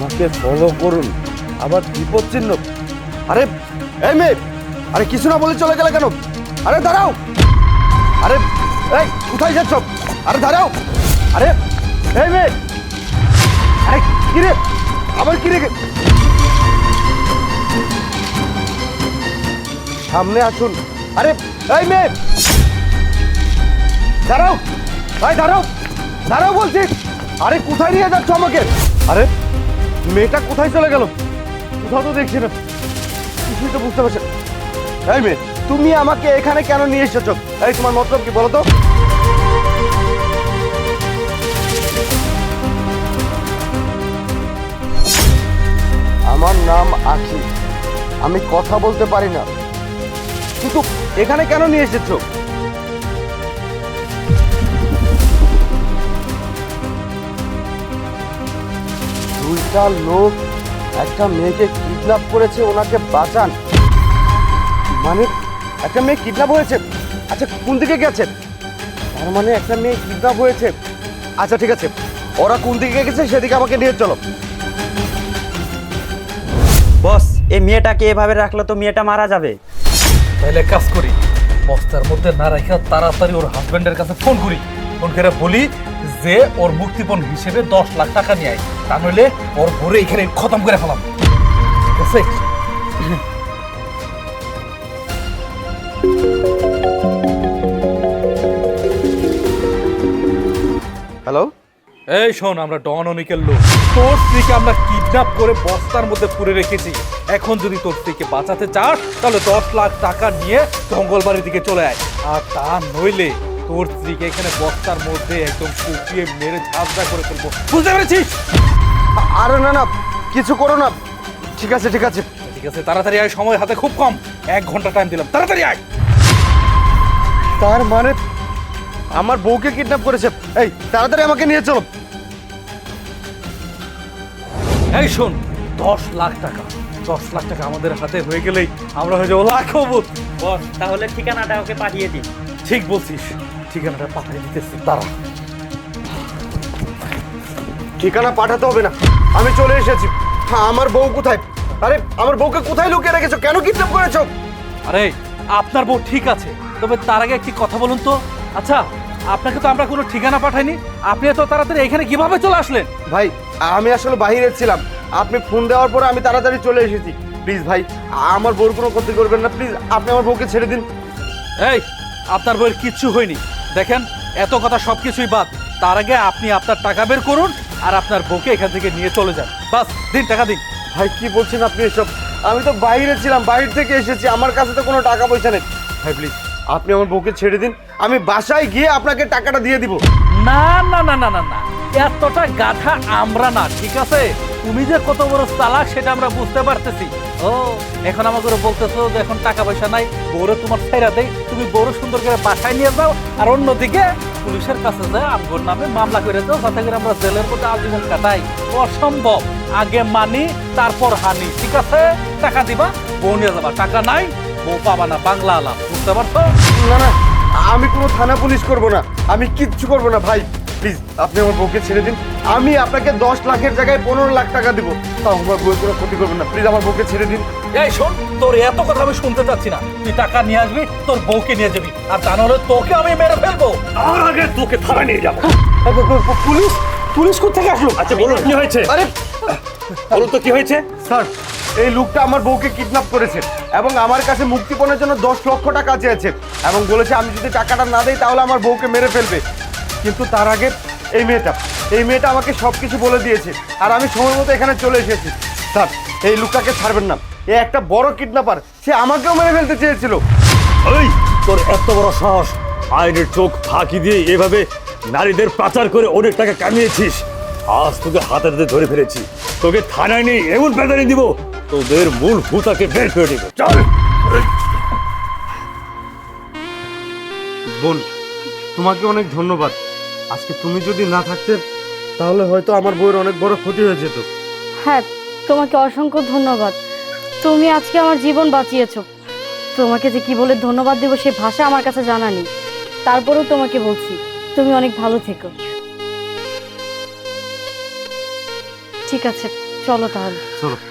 আমাকে ফলো করুন। আবার বিপদ চিহ্ন। আরে, এই মেয়ে, আরে কিছু না বলে চলে গেলে কেন? আরে দাঁড়াও। আরে, এই, কোথায় যাচ্ছ? আরে দাঁড়াও। আরে, এই মেয়ে। আরে কিরে আবার কিরে সামনে আসুন। আরে, এই মেয়ে। দাঁড়াও। ভাই দাঁড়াও। দাঁড়াও বলছি। আরে, কোথায় নিয়ে যাচ্ছ আমাকে? আরে মেয়েটা কোথায় চলে গেল? কোথাও তো দেখছি না। কিছুই তো বুঝতে পারছি। এই মেয়ে, তুমি আমাকে এখানে কেন নিয়ে এসেছ? এই, তোমার মতলব কি বলো তো? আমার নাম আখি। আমি কথা বলতে পারি না। কিন্তু এখানে কেন নিয়ে এসেছ? দুইটা লোক একটা মেয়েকে কিডন্যাপ করেছে ওনাকে বাঁচান। মানে একটা মেয়ে কিডন্যাপ হয়েছে? আচ্ছা কোন দিকে গেছে? তার মানে একটা মেয়ে কিডন্যাপ হয়েছে। আচ্ছা ঠিক আছে। ওরা কোন দিকে গেছে সেদিকে আমাকে নিয়ে চলো। বস এই মেয়েটাকে এভাবে রাখলে তো মেয়েটা মারা যাবে। তাহলে এক কাজ করি বস্তার মধ্যে না রেখে তাড়াতাড়ি ওর হাজবেন্ডের কাছে ফোন করি। ফোন বলি যে ওর মুক্তিপণ হিসেবে দশ লাখ টাকা নিয়ে আয়। তা নইলে ওর ঘুরে এখানে খতম করে ফেলাম। ঠিক আছে? হ্যালো এই শোন আমরা ডন অনিকের লোক। তোর স্ত্রীকে আমরা কিডন্যাপ করে বস্তার মধ্যে পুরে রেখেছি। এখন যদি তোর স্ত্রীকে বাঁচাতে চাস তাহলে দশ লাখ টাকা নিয়ে জঙ্গলবাড়ির দিকে চলে আয়। আর তা নইলে তোর স্ত্রীকে এখানে বস্তার মধ্যে একদম কুপিয়ে মেরে ঝাঁঝরা করে ফেলব বুঝতে পেরেছিস? আরে না না কিছু করো না। ঠিক আছে ঠিক আছে। ঠিক আছে তাড়াতাড়ি আয় সময় হাতে খুব কম। এক ঘণ্টা টাইম দিলাম। তাড়াতাড়ি আয়। তার মানে আমার বউকে কিডন্যাপ করেছে। এই তাড়াতাড়ি আমাকে নিয়ে চলো। এই শোন দশ লাখ টাকা। দশ লাখ টাকা আমাদের হাতে হয়ে গেলেই আমরা হয়ে যাব বস তাহলে ঠিকানাটা ওকে পাঠিয়ে দিই ঠিক বলছিস। ঠিকানাটা পাঠিয়ে দিতেছি তারা ঠিকানা পাঠাতে হবে না। আমি চলে এসেছি। হ্যাঁ আমার বউ কোথায়? আরে আমার বউকে কোথায় লুকিয়ে রেখেছো? কেন কিডন্যাপ করেছ? আরে আপনার বউ ঠিক আছে তবে তার আগে একটি কথা বলুন তো। আচ্ছা আপনাকে তো আমরা কোনো ঠিকানা পাঠাইনি। আপনি এত তাড়াতাড়ি এখানে কীভাবে চলে আসলেন? ভাই আমি আসলে বাইরে ছিলাম। আপনি ফোন দেওয়ার পরে আমি তাড়াতাড়ি চলে এসেছি। প্লিজ ভাই আমার বউর কোনো ক্ষতি করবেন না। প্লিজ আপনি আমার বউকে ছেড়ে দিন। এই আপনার বউয়ের কিচ্ছু হয়নি। দেখেন এত কথা সব কিছুই বাদ। তার আগে আপনি আপনার টাকা বের করুন আর আপনার বউকে এখান থেকে নিয়ে চলে যান। বাস দিন টাকা দিন। ভাই কি বলছেন আপনি এসব? আমি তো বাইরে ছিলাম বাইরে থেকে এসেছি। আমার কাছে তো কোনো টাকা পয়সা নেই। ভাই প্লিজ আপনি আমার বউকে ছেড়ে দিন। আমি বাসায় গিয়ে আপনাকে টাকাটা দিয়ে দিব। না না না না না না। এতটা গাধা আমরা না ঠিক আছে? তুমি যে কত বড় চালাক সেটা আমরা বুঝতে পারতেছি। ও, এখন আমাকে বলতেছো যে এখন টাকা পয়সা নাই, বউরে তোমার ছেড়া দেই, তুমি বড় সুন্দর করে বাসায় নিয়ে যাও, আর অন্যদিকে পুলিশের কাছে যায় আমগোর নামে মামলা করে দাও, যাতে করে আমরা জেলের মধ্যে আজীবন কাটাই। অসম্ভব। আগে মানি, তারপর হানি, ঠিক আছে? টাকা দিবা, বউ নিয়ে যাবা। টাকা নাই, বউ পাবা না। বাংলা আলাপ, বুঝতে পারছ? না না, আমি কোনো থানা পুলিশ করব না, আমি কিচ্ছু করব না, ভাই। প্লিজ আপনি আমার বউকে ছেড়ে দিন। আমি আপনাকে দশ লাখের জায়গায় পনেরো লাখ টাকা দিব। তাও আমার বউয়ের কোনো ক্ষতি করবেন না। প্লিজ আমার বউকে ছেড়ে দিন। এই শোন তোর এত কথা আমি শুনতে চাচ্ছি না। তুই টাকা নিয়ে আসবি তোর বউকে নিয়ে যাবি। আর তা নাহলে তোকে আমি মেরে ফেলব। আর আগে তোকে থানায় নিয়ে যাব। পুলিশ? পুলিশ কোথেকে আসলো? আচ্ছা বলুন কি হয়েছে? আরে বলুন তো কি হয়েছে? স্যার এই লোকটা আমার বউকে কিডন্যাপ করেছে এবং আমার কাছে মুক্তিপণের জন্য দশ লক্ষ টাকা চেয়েছে এবং বলেছে আমি যদি টাকাটা না দিই তাহলে আমার বউকে মেরে ফেলবে। কিন্তু তার আগে এই মেয়েটা এই মেয়েটা আমাকে সব কিছু বলে দিয়েছে। আর আমি সময় মতো এখানে চলে এসেছি। স্যার এই লোকটাকে ছাড়বেন না। এ একটা বড় কিডন্যাপার সে আমাকেও মেরে ফেলতে চেয়েছিল। ওই তোর এত বড় সাহস। আইনের চোখ ফাঁকি দিয়ে এভাবে নারীদের পাচার করে অনেক টাকা কামিয়েছিস। আজ তোকে হাতে হাতে ধরে ফেলেছি। তোকে থানায় নিয়ে এমন পেদানি দিব তোদের মূল ভূতাকে বের করে দিব। চল! বোন তোমাকে অনেক ধন্যবাদ। আজকে তুমি যদি না থাকতে তাহলে হয়তো আমার বউয়ের অনেক বড় ক্ষতি হয়ে যেত। হ্যাঁ তোমাকে অসংখ্য ধন্যবাদ। তুমি আজকে আমার জীবন বাঁচিয়েছো। তোমাকে যে কি বলে ধন্যবাদ দেবো সে ভাষা আমার কাছে জানা নেই। তারপরেও তোমাকে বলছি তুমি অনেক ভালো থেকো। ঠিক আছে চলো তাহলে। চলো।